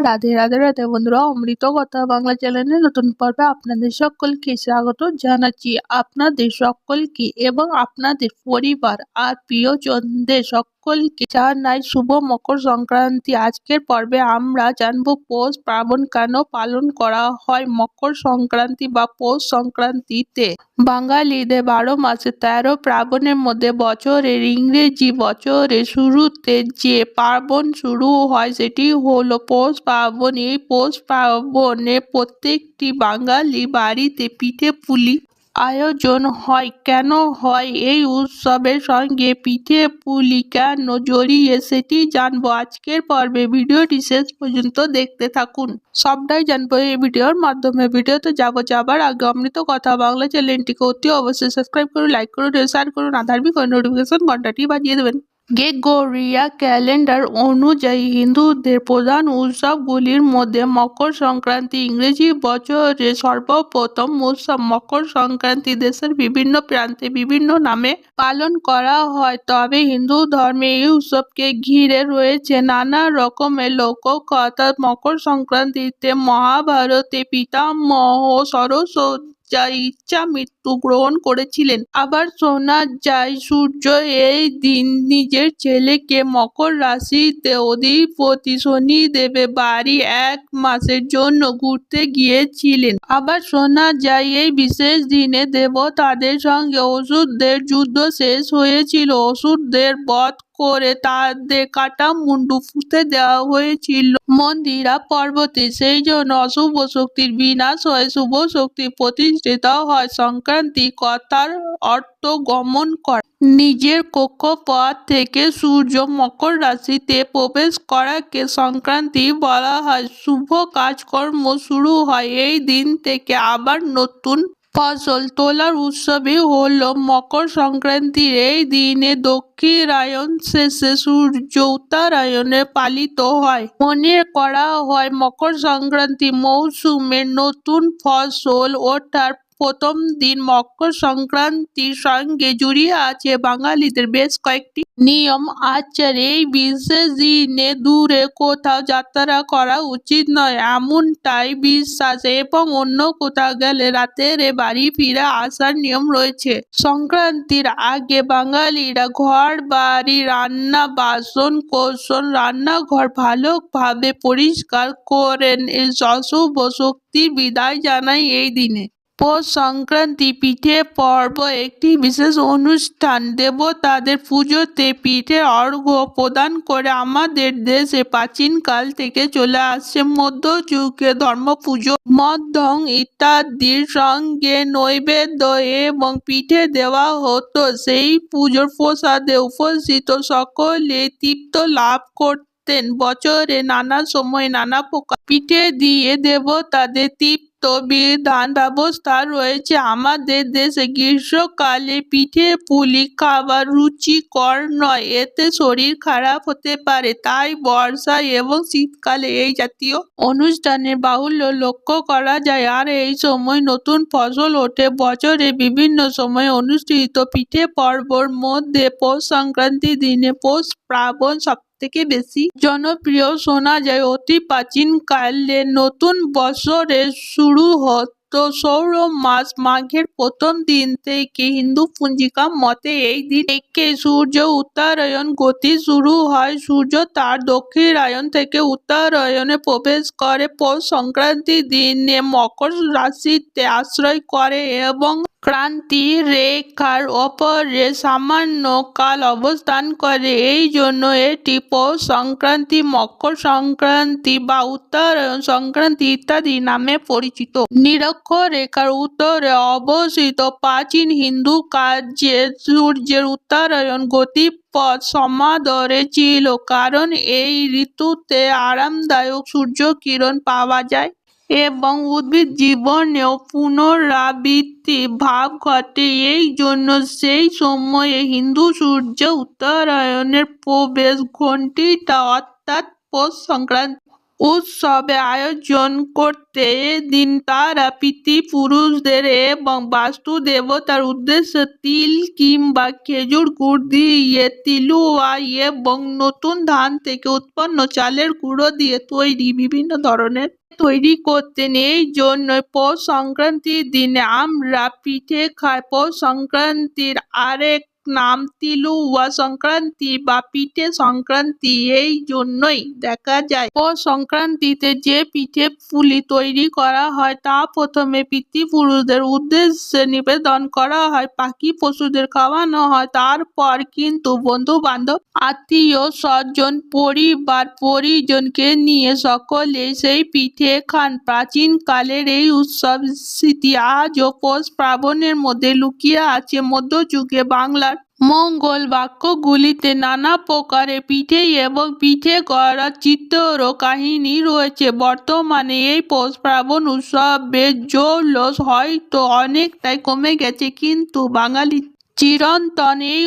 রাধে রাধে রাধে বন্ধুরা, অমৃত কথা বাংলা চ্যানেলে নতুন পর্বে আপনাদের সকলকে স্বাগত জানাচ্ছি। আপনাদের সকলকে এবং আপনাদের পরিবার আর প্রিয়জনদের সকলকে জানাই শুভ মকর সংক্রান্তি। আজকের পর্বে আমরা জানব পৌষ পার্বণ কেন পালন করা হয় মকর সংক্রান্তি বা পৌষ সংক্রান্তিতে। বাঙালিদের বারো মাসে তেরো পার্বণের মধ্যে বছরের ইংরেজি বছরের শুরুতে যে পার্বণ শুরু হয় সেটি হলো পৌষ পার্বণ। এই পৌষ পার্বণে প্রত্যেকটি বাঙালি বাড়িতে পিঠে পুলি আয়োজন হয়। কেন হয়? এই উৎসবের সঙ্গে পিঠে পুলি কেন জড়িয়ে সেটি জানব আজকের পর্বে। ভিডিওটি শেষ পর্যন্ত দেখতে থাকুন। সবটাই জানব এই ভিডিওর মাধ্যমে। ভিডিওতে যাব যাবার আগে অমৃত কথা বাংলা চ্যানেলটিকে অতি অবশ্যই সাবস্ক্রাইব করুন, লাইক করুন, শেয়ার করুন আধার্মিক নোটিফিকেশন ঘন্টাটি বাজিয়ে দেবেন। গ্রেগরিয়া ক্যালেন্ডার অনুযায়ী হিন্দুদের প্রধান উৎসবগুলির মধ্যে মকর সংক্রান্তি, ইংরেজি বছরের সর্বপ্রথম উৎসব মকর সংক্রান্তি। দেশের বিভিন্ন প্রান্তে বিভিন্ন নামে পালন করা হয়, তবে হিন্দু ধর্মে এই উৎসবকে ঘিরে রয়েছে নানা রকমের লোককথা। মকর সংক্রান্তিতে মহাভারতে পিতামহ সরস্বতী যা ইচ্ছা মৃত্যু গ্রহণ করেছিলেন। আবার শোনা যায়, সূর্য এই দিন নিজের ছেলেকে মকর রাশিতে অধিপতি শনি দেবে বাড়ি এক মাসের জন্য ঘুরতে গিয়েছিলেন। আবার শোনা যায়, এই বিশেষ দিনে দেবতাদের সঙ্গে অসুরদের যুদ্ধ শেষ হয়েছিল। অসুরদের বধ করে তাদের কাটা মুন্ডু ফুঁতে দেওয়া হয়েছিল। মন্দিরা পর্বতে সেই জন্য অশুভ শক্তির বিনাশ হয়ে, শুভ শক্তি প্রতিষ্ঠিত হয়, সংক্রান্তি কথার অর্থ গমন করা। নিজের কক্ষপথ থেকে সূর্য মকর রাশিতে প্রবেশ করাকে সংক্রান্তি বলা হয়। শুভ কাজকর্ম শুরু হয় এই দিন থেকে আবার নতুন ফসল তোলার উৎসবই হলো মকর সংক্রান্তির এই দিনে দক্ষিণায়ন শেষে সূর্য উত্তরায়ণে পালিত হয়। মনে করা হয় মকর সংক্রান্তি মৌসুমে নতুন ফসল ওঠার প্রথম দিন মকর সংক্রান্তির সঙ্গে জড়িয়ে আছে বাঙালিদের বেশ কয়েকটি নিয়ম। আচার এই বিশেষ দিনে দূরে কোথাও যাত্রা করা উচিত নয়, এমনটাই বিশ্বাস এবং অন্য কোথাও গেলে রাতের বাড়ি ফিরে আসার নিয়ম রয়েছে। সংক্রান্তির আগে বাঙালিরা ঘর, বাড়ি, রান্না, বাসন কোসন রান্নাঘর ভালোভাবে পরিষ্কার করেন। অশুভ শক্তির বিদায় জানাই এই দিনে। পৌষ সংক্রান্তি পিঠে পর্ব একটি বিশেষ অনুষ্ঠান। দেবতাদের পুজোতে পিঠে অর্ঘ্য প্রদান করে আমাদের দেশে প্রাচীনকাল থেকে চলে আসছে। মধ্যযুগে ধর্ম পুজো মধ্যং ইত্যাদির সঙ্গে নৈবেদ্য এবং পিঠে দেওয়া হতো। সেই পুজোর প্রসাদে উপস্থিত সকলে তৃপ্ত লাভ করতেন বছরে নানা সময় নানা প্রকার পিঠে দিয়ে দেবতাদের তৃপ্ত বিধান ব্যবস্থা রয়েছে। আমাদের দেশে গ্রীষ্মকালে পিঠে পুলি খাবার রুচিকর নয়, এতে শরীর খারাপ হতে পারে। তাই বর্ষা এবং শীতকালে এই জাতীয় অনুষ্ঠানের বাহুল্য লক্ষ্য করা যায়। আর এই সময় নতুন ফসল ওঠে। বছরে বিভিন্ন সময় অনুষ্ঠিত পিঠে পর্বর মধ্যে পৌষ সংক্রান্তি দিনে পৌষ প্রাবণ সব থেকে বেশি জনপ্রিয় শোনা যায় অতি প্রাচীন কালে। নতুন বছরের শুরু সৌর মাস মাঘের প্রথম দিন থেকে হিন্দু পঞ্জিকা মতে এই দিন থেকে সূর্য উত্তরায়ণ গতি শুরু হয়। সূর্য তার দক্ষিণায়ণ থেকে উত্তরায়ণে প্রবেশ করে। পৌষ সংক্রান্তির দিনে মকর রাশিতে আশ্রয় করে এবং ক্রান্তি রেখার ওপরে সামান্য কাল অবস্থান করে। এই জন্য এটি পৌষ সংক্রান্তি, মকর সংক্রান্তি বা উত্তরায়ণ সংক্রান্তি ইত্যাদি নামে পরিচিত। নিরক্ষরেখার উত্তরে অবস্থিত প্রাচীন হিন্দু কাজে সূর্যের উত্তরায়ণ গতিপথ সমাদরে ছিল, কারণ এই ঋতুতে আরামদায়ক সূর্যকিরণ পাওয়া যায় এবং উদ্ভিদ জীবনেও পুনরাবৃত্তি ভাব ঘটে। এই জন্য সেই সময়ে হিন্দু সূর্য উত্তরায়ণের প্রবেশ ঘণ্টিটা অর্থাৎ পৌষ সংক্রান্তি উৎসবে আয়োজন করতে দিন তারা পিতৃপুরুষদের এবং বাস্তু দেবতার উদ্দেশ্যে তিল কিংবা খেজুর, গুড় দিয়ে তিলুয়া এবং নতুন ধান থেকে উৎপন্ন চালের গুঁড়ো দিয়ে তৈরি, বিভিন্ন ধরনের তৈরি করতেন। এই জন্য পৌষ সংক্রান্তির দিনে আমরা পিঠে খাই। পৌষ সংক্রান্তির আরেক নাম তিলুয়া সংক্রান্তি বা পিঠে সংক্রান্তি এই জন্যই দেখা যায়। পৌষ সংক্রান্তিতে যে পিঠে পুলি তৈরি করা হয়, তা প্রথমে পিতৃপুরুষদের উদ্দেশ্যে নিবেদন করা হয়, পাখি পশুদের খাওয়ানো হয়, তারপর কিন্তু বন্ধু বান্ধব আত্মীয়, স্বজন, পরিবার, পরিজনকে নিয়ে সকলে সেই পিঠে খান। প্রাচীনকালের এই উৎসব স্মৃতি আজও পৌষ প্রাবণের মধ্যে লুকিয়ে আছে। মধ্যযুগে বাংলার মঙ্গল বাক্যগুলিতে নানা প্রকারে পিঠে এবং পিঠে করার চিত্র কাহিনী রয়েছে। বর্তমানে এই পৌষ পার্বণ উৎসবের জৌলস হয়তো অনেকটাই কমে গেছে, কিন্তু বাঙালি চিরন্তন এই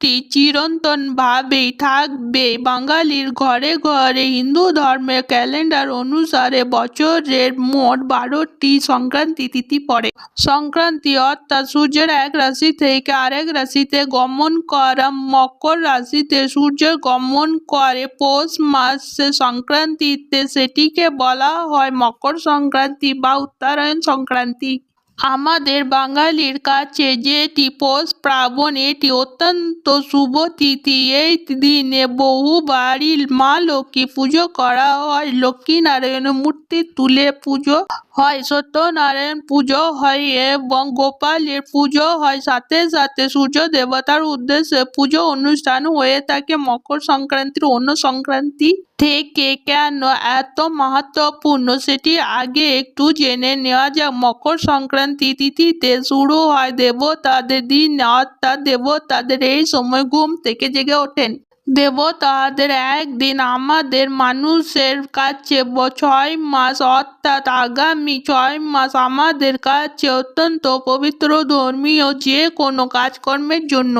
উৎসবটি চিরন্তনভাবেই থাকবে বাঙালির ঘরে ঘরে হিন্দু ধর্মের ক্যালেন্ডার অনুসারে বছরের মোট বারোটি সংক্রান্তি তিথি পড়ে। সংক্রান্তি অর্থাৎ সূর্যের এক রাশি থেকে আরেক রাশিতে গমন করা, মকর রাশিতে সূর্য গমন করে পৌষ মাসে সংক্রান্তিতে সেটিকে বলা হয় মকর সংক্রান্তি বা উত্তরায়ণ সংক্রান্তি। আমাদের বাঙালির কাছে যেটি পৌষ পার্বণ, এটি অত্যন্ত শুভ তিথি। এই দিনে বহু বাড়ির মা লক্ষ্মী পুজো করা হয়। লক্ষ্মী লক্ষ্মীনারায়ণের মূর্তি তুলে পুজো হয়। সত্যনারায়ণ পুজো হয় এবং গোপালের পুজো হয়। সাথে সাথে সূর্য দেবতার উদ্দেশ্যে পুজো অনুষ্ঠান হয়ে থাকে। মকর সংক্রান্তির অন্য সংক্রান্তি থেকে কেন এত মাহাত্মপূর্ণ সেটি আগে একটু জেনে নেওয়া যাক। মকর সংক্রান্তি তিথিতে শুরু হয় দেবতাদের দিন, অর্থাৎ দেবতাদের এই সময় ঘুম থেকে জেগে ওঠেন। দেবতাদের একদিন আমাদের মানুষের কাছে ছয় মাস, অর্থাৎ আগামী ছয় মাস আমাদের কাছে অত্যন্ত পবিত্র, ধর্মীয় যে কোনো কাজকর্মের জন্য।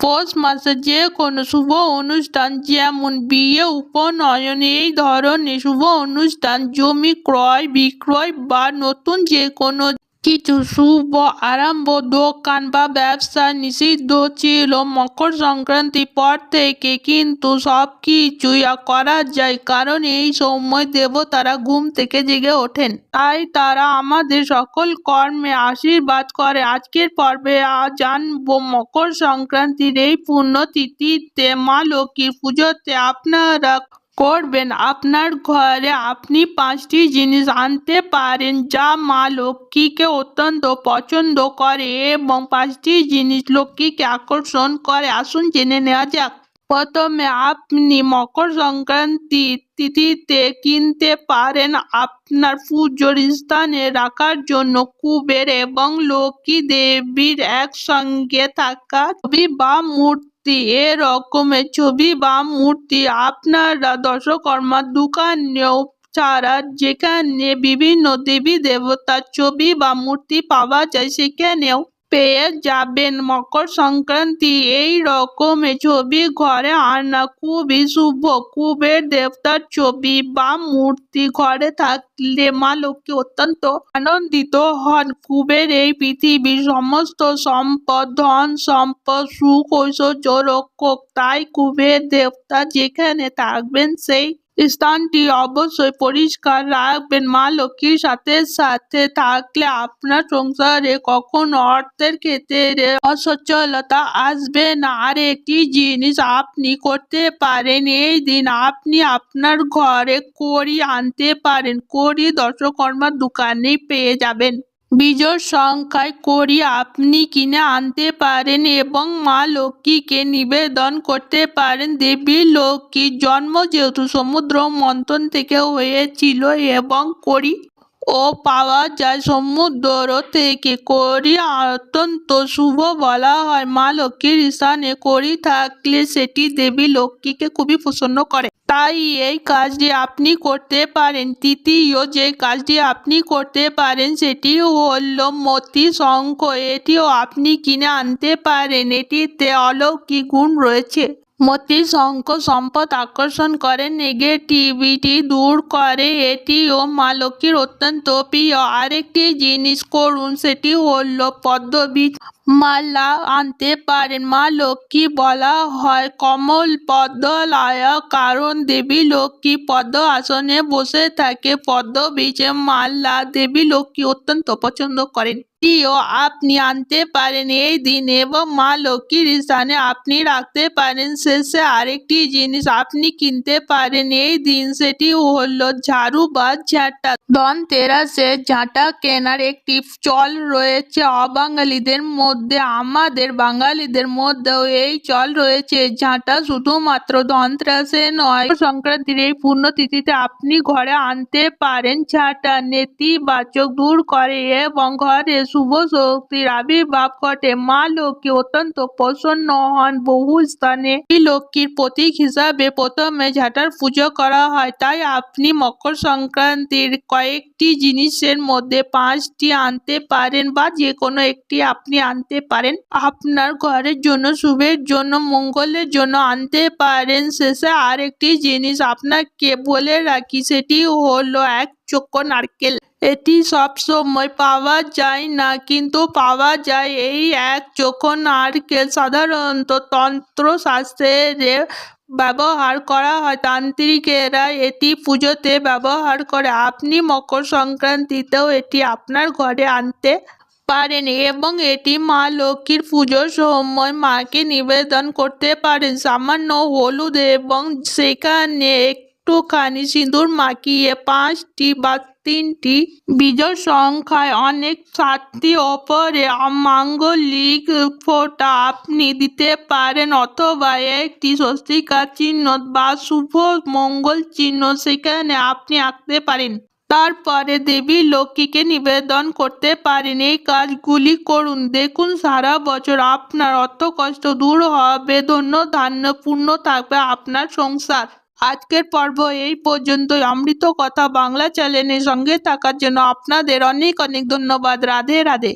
পৌষ মাসে যে কোনো শুভ অনুষ্ঠান, যেমন বিয়ে, উপনয়ন, এই ধরনের শুভ অনুষ্ঠান, জমি ক্রয়, বিক্রয় বা নতুন যে কোনো কিছু শুভ আরম্ভ দোকান বা ব্যবসা নিষিদ্ধ ছিল মকর সংক্রান্তির পর থেকে কিন্তু সব কিছুই করা যায়, কারণ এই সময় দেবতারা ঘুম থেকে জেগে ওঠেন। তাই তারা আমাদের সকল কর্মে আশীর্বাদ করে। আজকের পর্বে জানব মকর সংক্রান্তির এই পুণ্যতিথিতে মা লক্ষ্মীর পুজোতে আপনারা করবেন। আপনার ঘরে আপনি পাঁচটি জিনিস আনতে পারেন যা মা লক্ষ্মীকে অত্যন্ত পছন্দ করে এবং পাঁচটি জিনিস লক্ষ্মীকে আকর্ষণ করে। আসুন জেনে নেওয়া যাক। প্রথমে আপনি মকর সংক্রান্তি তিথিতে কিনতে পারেন আপনার পুজোর স্থানে রাখার জন্য কুবের এবং লক্ষ্মী দেবীর একসঙ্গে থাকা ছবি বা মূর্তি এরকমের ছবি বা মূর্তি আপনারা দশকর্মার দোকানেও ছাড়া যেখানে বিভিন্ন দেবী দেবতার ছবি বা মূর্তি পাওয়া যায়, সেখানেও পেয়ে যাবেন। মকর সংক্রান্তি এই রকমের ছবি ঘরে আনা খুবই শুভ। কুবের দেবতার ছবি বা মূর্তি ঘরে থাকলে মা লক্ষ্মী অত্যন্ত আনন্দিত হন। কুবের এই পৃথিবীর সমস্ত সম্পদ, ধন, সম্পদ, সুখ, ঐশ্বর্য রক্ষক তাই কুবের দেবতা যেখানে থাকবেন সেই স্থানটি অবশ্যই পরিষ্কার রাখবেন। মা লক্ষ্মীর সাথে সাথে থাকলে আপনার সংসারে কখনো অর্থের ক্ষেত্রে অসচ্ছলতা আসবে না। আর একটি জিনিস আপনি করতে পারেন, এই দিন আপনি আপনার ঘরে করি আনতে পারেন। করি দর্শকর্মার দোকানে পেয়ে যাবেন। বিজোড় সংখ্যায় করি আপনি কিনে আনতে পারেন এবং মা লক্ষ্মীকে নিবেদন করতে পারেন। দেবী লক্ষ্মীর জন্ম যেহেতু সমুদ্র মন্থন থেকে হয়েছিল এবং করি ও পাওয়া যায় সমুদ্র থেকে, করি অত্যন্ত শুভ বলা হয়। মা লক্ষ্মীর স্থানে করি থাকলে সেটি দেবী লক্ষ্মীকে খুবই প্রসন্ন করে। তাই এই কাজটি আপনি করতে পারেন। তৃতীয় যে কাজটি আপনি করতে পারেন, সেটি হল মতি শঙ্খ। এটিও আপনি কিনে আনতে পারেন। এটিতে অলৌকিক গুণ রয়েছে। মতি শঙ্খ সম্পদ আকর্ষণ করে নেগেটিভিটি দূর করে। এটিও মা লক্ষ্মীর অত্যন্ত প্রিয়। আরেকটি জিনিস করুন, সেটি হল পদ্মবীজ মালা আনতে পারেন। মা লক্ষ্মী বলা হয়, কমল পদ্মলায়া, কারণ দেবী লক্ষ্মী পদ্ম আসনে বসে থাকে। পদ্ম বীজে মালা দেবী লক্ষ্মী অত্যন্ত পছন্দ করেন। এটিও আপনি আনতে পারেন এই দিন এবং মা লক্ষ্মীর স্থানে আপনি রাখতে পারেন। শেষে আরেকটি জিনিস আপনি কিনতে পারেন এই দিন, সেটি হলো ঝাড়ু বা ঝাঁটা। ধনতেরাসে ঝাঁটা কেনার একটি চল রয়েছে। অবাঙালিদের মধ্যে, আমাদের বাঙালিদের মধ্যেও এই চল রয়েছে। ঝাঁটা শুধুমাত্র ধনতেরাসে নয়, সংক্রান্তির এই পুণ্যতিথিতে আপনি ঘরে আনতে পারেন। ঝাঁটা নেতিবাচক দূর করে এবং ঘরে শুভ শক্তির আবির্ভাব ঘটে মা লক্ষ্মী অত্যন্ত প্রসন্ন হন বহু স্থানে এই লক্ষ্মীর প্রতীক হিসাবে প্রথমে ঝাঁটার পুজো করা হয় তাই আপনি মকর সংক্রান্তির কয়েকটি জিনিসের মধ্যে পাঁচটি আনতে পারেন বা যে কোনো একটি আপনি আনতে পারেন আপনার ঘরের জন্য শুভের জন্য মঙ্গলের জন্য আনতে পারেন শেষে আরেকটি জিনিস আপনাকে বলে রাখি সেটি হলো এক চোখ নারকেল। এটি সব সময় পাওয়া যায় না, কিন্তু পাওয়া যায়। এই এক চোখ নারকেল সাধারণত তন্ত্র তন্ত্রশাস্ত্রে ব্যবহার করা হয়। তান্ত্রিকেরা এটি পুজোতে ব্যবহার করে। আপনি মকর সংক্রান্তিতেও এটি আপনার ঘরে আনতে পারেন এবং এটি মা লক্ষ্মীর পুজোর সময় মাকে নিবেদন করতে পারেন। সামান্য হলুদ এবং সেখানে একটুখানি সিঁদুর মাখিয়ে পাঁচটি বা তিনটি বিজয় সংখ্যায় অনেক সাতটি ওপরে মাঙ্গলিক ফোটা আপনি দিতে পারেন অথবা একটি স্বস্তিকার চিহ্ন বা শুভ মঙ্গল চিহ্ন সেখানে আপনি আঁকতে পারেন। তারপরে দেবী লক্ষ্মীকে নিবেদন করতে পারেন। এই কাজগুলি করুন। দেখুন, সারা বছর আপনার অর্থ কষ্ট দূর হবে, ধন্য ধান্য পূর্ণ থাকবে আপনার সংসার। আজকের পর্ব এই পর্যন্তই। অমৃত কথা বাংলা চ্যানেলের সঙ্গে থাকার জন্য আপনাদের অনেক অনেক ধন্যবাদ। রাধে রাধে।